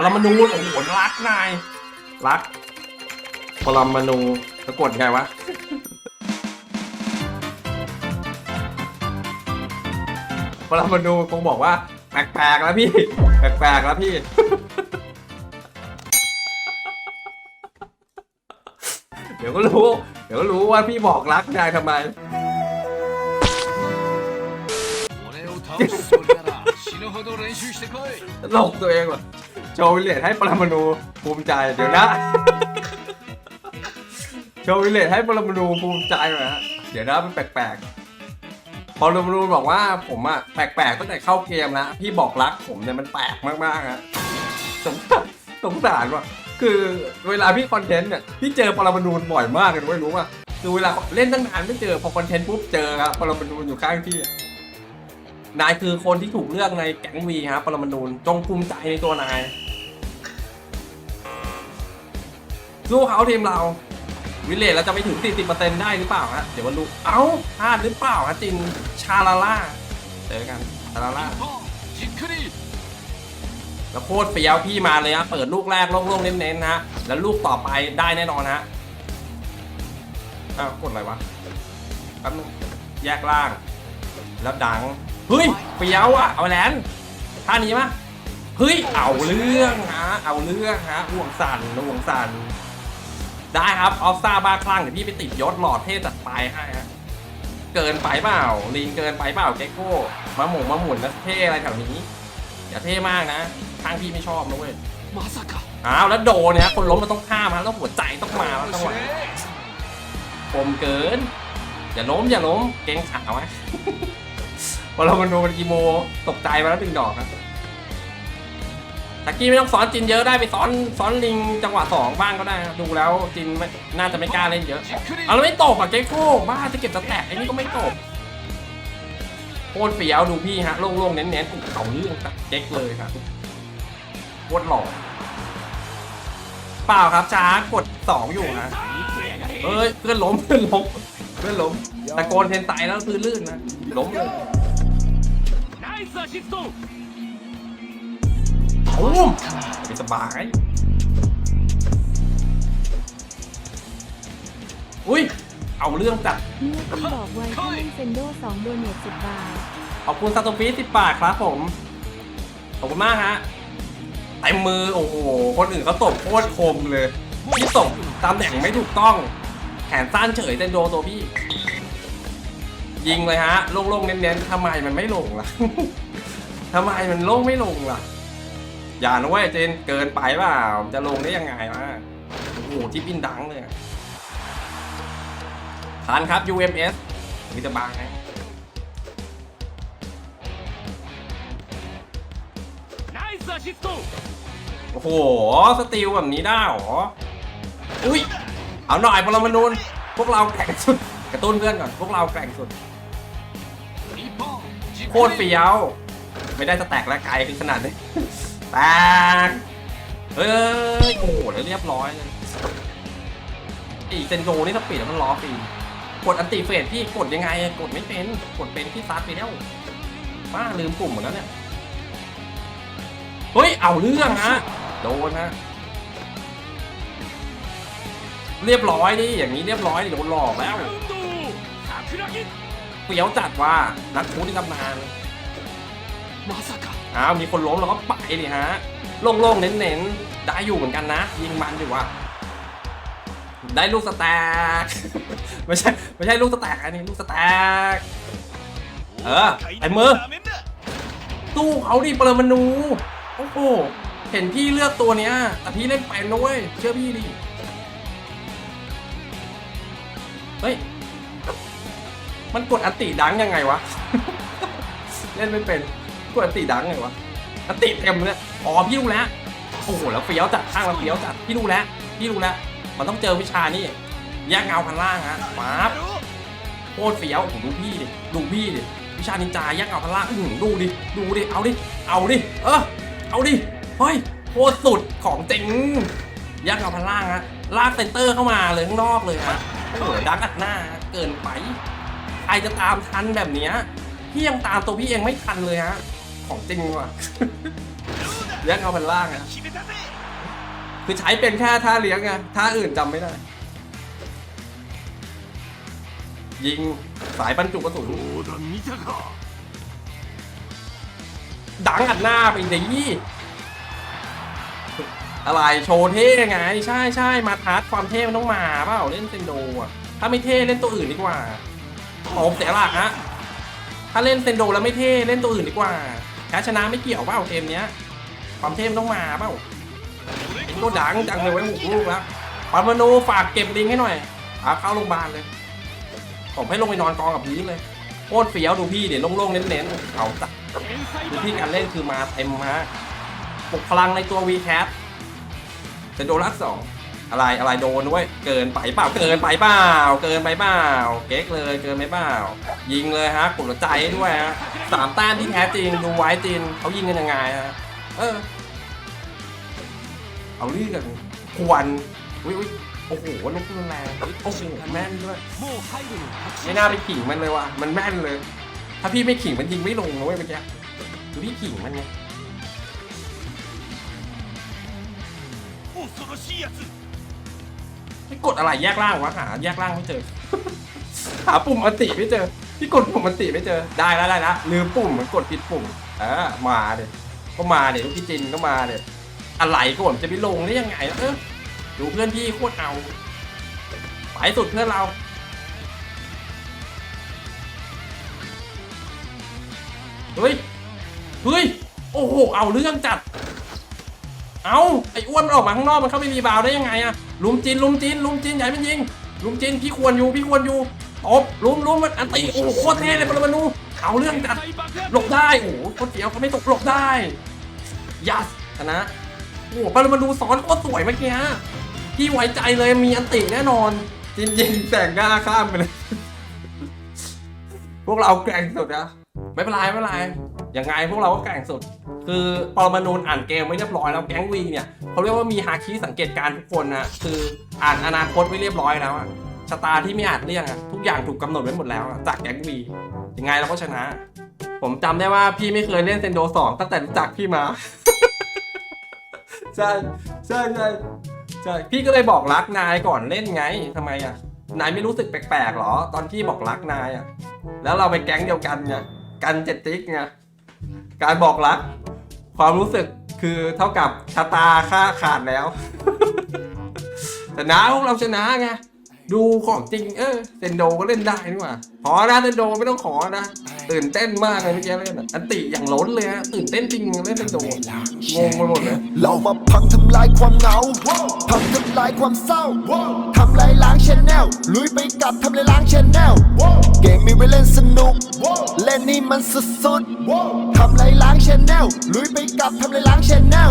พลรมาณูโอ้โหรักนายรักพลรมาณูสะกดไงวะพลรมาณูคงบอกว่าแปลกๆแล้วพี่แปลกๆแล้วพี่ เดี๋ยวก็รู้ เดี๋ยวก็รู้ว่าพี่บอกรักนายทำไมหลอกตัวเองว่ะ โชว์วิลเลตให้ปรมาณูภูมิใจเดี๋ยวนะ โชว์วิลเลตให้ปรมาณูภูมิใจหน่อยฮะเดี๋ยวนะมันแปลกๆปรมาณูบอกว่าผมอะแปลกๆตั้งแต่เข้าเกมแล้วพี่บอกรักผมเนี่ยมันแปลกมากๆฮะสงสารสงสารว่ะคือเวลาพี่คอนเทนต์เนี่ยพี่เจอปรมาณูบ่อยมากเลยไม่รู้ว่าคือเวลาเล่นตั้งนานไม่เจอพอคอนเทนต์ปุ๊บเจอครับปรมาณูอยู่ข้างพี่นายคือคนที่ถูกเลือกในแก๊งวีครับปรมาณูจงภูมิใจในตัวนาย สู้เขาทีมเรา วิเลตเราจะไปถึง 40%ได้หรือเปล่าฮะเดี๋ยววันรู้เอ้าพลาดหรือเปล่าฮะจินชาลาล่าเจอกันชาลาล่าแล้วโคตรเปียวพี่มาเลยฮะเปิดลูกแรกโล่งๆเน้นๆฮะแล้วลูกต่อไปได้แน่นอนฮะอ้าวกดอะไรวะแป๊บนึงแยกล่าง แล้วดังเฮ้ยเปียวอะเอาแลนท่านี้มะเฮ้ยเอาเรื่องฮะเอาเรื่องฮะห่วงสั่นห่วงสั่น ได้ครับออฟซ่าบ้าคลั่งเดี๋ยวพี่ไปติดยศหลอดเทพจัดไปให้ฮะเกินไปเปล่าลีนเกินไปเปล่าเกโก้มาหมุนมาหมุนนะเท่อะไรแถวนี้อย่าเท่มากนะทางพี่ไม่ชอบนะเว้ยมาสักอ้าวแล้วโดนเนี่ยคนล้มมันต้องข้ามฮะแล้วหัวใจต้องมาแล้วต้องไหวะปมเกิน อย่าล้มอย่าล้มเก่งขาวไว้พอเรามันโดนอีโมตกใจมาแล้วหนึ่งดอกนะ ตะกี้ไม่ต้องสอนจินเยอะได้ไปสอนสอนลิงจังหวะสองบ้างก็ได้ดูแล้วจินน่าจะไม่กล้าเล่นเยอะเอาแล้วไม่ตกอะเก๊กู้บ้าจะเก็บจะแตกไอ้นี่ก็ไม่ตกโคตรเปียวดูพี่ฮะโล่งๆเน้นๆปุ๊บเขาเรื่องเก๊กเลยครับโคตรหล่อเปล่าครับจ้ากดสองอยู่นะเอ้ยเพื่อนล้มเพื่อนล้มเพื่อนล้มตะโกนเทนไตแล้วพื้นลื่นนะล้มเลย โอ้มไปสบายอุ้ย เอาเรื่องจัดเมื่อคุณบอกไว้ที่นเซนโดสองโดเนทสิบบาท ขอบคุณซาโตปีสิบบาทครับผม ขอบคุณมากฮะไอมือ โอ้โห คนอื่นเขาตบโคตรคมเลยพี่ตบตามแหน่งไม่ถูกต้อง แขนสั้นเฉยเซนโดตัวพี่ ยิงเลยฮะ โล่งๆเน้นๆทำไมมันไม่ลงล่ะทำไมมันโล่งไม่ลงล่ะ อย่านะเว้ยเจนเกินไปเปล่าจะลงได้ยังไงวะโอ้โหทิปอินดังเลยทานครับ UMS มีตะบางไงโอ้โห สติลแบบนี้ได้หรอ อุ้ย เอาหน่อยพลมนูนพวกเราแข่งสุด กระตุ้นเพื่อนก่อน พวกเราแข่งสุด โคตรเปียว ไม่ได้จะแตกและไกลขนาดนี้ แตกเฮ้ยโอ้โหเรียบร้อยเลยอีเซนโกนี่สปีดมันล้อฟรีกดอันติเฟสพี่กดยังไงกดไม่เป็นกดเป็นพี่ซัดไปแล้วป้าลืมปุ่มหมดแล้วเนี่ยเฮ้ยเอาเรื่องฮะโดนฮะเรียบร้อยดิอย่างนี้เรียบร้อยโดนหลอกแล้วเปียวจัดว่านักโค้ที่ตำนาน อ้าวมีคนล้มแล้วก็ไปเลยฮะโล่งๆเน้นๆได้อยู่เหมือนกันนะ ยิงมันอยู่ว่ะได้ลูกสแต็กไม่ใช่ไม่ใช่ลูกสแต็กอันนี้ลูกสแต็กเออไอ้มือตู้เขาดิปรมานูโอ้โหเห็นพี่เลือกตัวเนี้ยแต่พี่เล่นเป็นนะเว้ยเชื่อพี่ดิเฮ้ยมันกดอัติดังยังไงวะ เล่นไม่เป็น ดอันติดังไงวะอันติเต็มเลยอ๋อพี่รู้แล้วโอ้โหแล้วเฟี้ยวจัดข้างแล้วเฟี้ยวจัดพี่รู้แล้วพี่รู้แล้วมันต้องเจอวิชานี่แยกเงาพันล่างฮะปั๊บโคตรเฟี้ยวผมดูพี่ดิดูพี่ดิวิชานินจาแยกเอาพลังอื้อหือดูดิดูดิเอาดิเอาดิเออเอาดิเฮ้ยโคตรสุดของจริงแยกเอาพันลังฮะลากเซนเตอร์เข้ามาเลยข้างนอกเลยฮะโอ้โหดักอัดหน้าเกินไปใครจะตามทันแบบเนี้ยพี่ยังตามตัวพี่เองไม่ทันเลยฮะ ของจริงว่ะเลี้ยงเอาพันล่างอะคือใช้เป็นแค่ท่าเลี้ยงไงท่าอื่นจำไม่ได้ ยิงสายบรรจุกระสุนดังอัดหน้าไปเลยยี่อะไรโชว์เท่ไงใช่ใช่มาทาร์ตความเท่มันต้องมาเปล่าเล่นเซนโดอะถ้าไม่เท่เล่นตัวอื่นดีกว่าผมเสียหลักฮะถ้าเล่นเซนโดแล้วไม่เท่เล่นตัวอื่นดีกว่า แพ้ชนะไม่เกี่ยวเปล่าเกมเนี้ย ความเทมต้องมาเปล่าไอ้ตัวดังจังเลยไว้หกลูกแล้วปามานูฝากเก็บลิงให้หน่อยเอาเข้าโรงพยาบาลเลย ผมให้ลงไปนอนกองกับพี้เลยโคตรเฟี้ยวดูพี่เดี๋ยวโล่งๆเน้นๆเขาตัดดูพี่การเล่นคือมาเต็มฮะปกพลังในตัววีแคปแต่โดนรักสอง อะไรอะไรโดนด้วย เกินไปเปล่าเกินไปเปล่าเกินไปเปล่าเก๊กเลยเกินไปเปล่ายิงเลยฮะกดหัวใจให้ด้วยฮะสามแต้มที่แท้จริงดูไว้จริงเขายิงกันยังไงฮะเออ เอาเรื่องควรอุ้ยอุ้ยโอ้โหลูกรุนแรงอุ๊ยโอ้โหแม่นด้วย もう入るの確 ไม่น่าไปขิงมันเลยว่ะ มันแม่นเลย ถ้าพี่ไม่ขิงมันยิงไม่ลงนะเว้ยเมื่อกี้ดูพี่ขิงมันไง 恐ろしいやつ พี่กดอะไรแยกล่างวะหาแยกล่างไม่เจอ หาปุ่มอันติไม่เจอ พี่กดปุ่มอันติไม่เจอ ได้แล้วได้แล้วลืมปุ่มเหมือนกดผิดปุ่มอ่ามาเด็ก็มาเด็ลูกพี่จินก็มาเด็อะไรก็ผมจะไปลงได้ยังไงเออดูเพื่อนพี่โคตรเอาไปสุดเพื่อนเราเฮ้ยเฮ้ยโอ้โหเอาเรื่องจัด เอ้าไอ้อ้วนมันออกมาข้างนอกมันเข้าไปรีบาวได้ยังไงอะลุมจินลุมจินลุมจินใหญ่เป็นยิงลุมจินพี่ควรอยู่พี่ควรอยู่ตบลุมลุมมันอันตีโอ้โหโคตรแน่เลยปรมาณูเขาเรื่องจัดหลบได้โอ้โหโคตรเสียวเขาไม่ตกหลบได้ยัสชนะโอ้โหปรมาณูซ้อนโคตรสวยเมื่อกี้ฮะพี่ไว้ใจเลยมีอันติแน่นอนจริงๆแต่งหน้าข้ามไปเลย พวกเราแกร่งสุดนะไม่เป็นไรไม่เป็นไร ยังไงพวกเราก็แกร่งสุด คือปรมาณูอ่านเกมไว้เรียบร้อยแล้วแก๊งวีเนี่ยเขาเรียกว่ามีฮาคิสังเกตการทุกคนนะคืออ่านอนาคตไว้เรียบร้อยแล้วอะชะตาที่ไม่อาจเลี่ยงอะทุกอย่างถูกกำหนดไว้หมดแล้วอะจากแก๊งวียังไงเราก็ชนะ ผมจำได้ว่าพี่ไม่เคยเล่นเซนโดสองตั้งแต่รู้จักพี่มา ใช่ใช่ใช่ใช่พี่ก็เลยบอกรักนายก่อนเล่นไงทำไมอะนายไม่รู้สึกแปลกๆหรอ ตอนพี่บอกรักนายอะแล้วเราไปแก๊งเดียวกันไงกันเจ็ดติ๊กไง การบอกรัก ความรู้สึกคือเท่ากับชะตาค่าขาดแล้วแต่นะพวกเราชนะไง ดูของจริงเออเซนโดก็เล่นได้นี่หว่าพอนะเซนโดไม่ต้องขอนะ ตื่นเต้นมากเลยเมื่อกี้เล่นอะอันติอย่างล้นเลยฮะตื่นเต้นจริงเล่นเซนโดงงไปหมดเลยเรามาพังทำลายความเหงาพังทำลายความเศร้าทำลายล้างชแนลลุยไปกับทำลายล้างชแนลเกมมีไว้เล่นสนุก เล่นนี่มันสุดๆทำลายล้างชแนลลุยไปกับทำลายล้างชแนล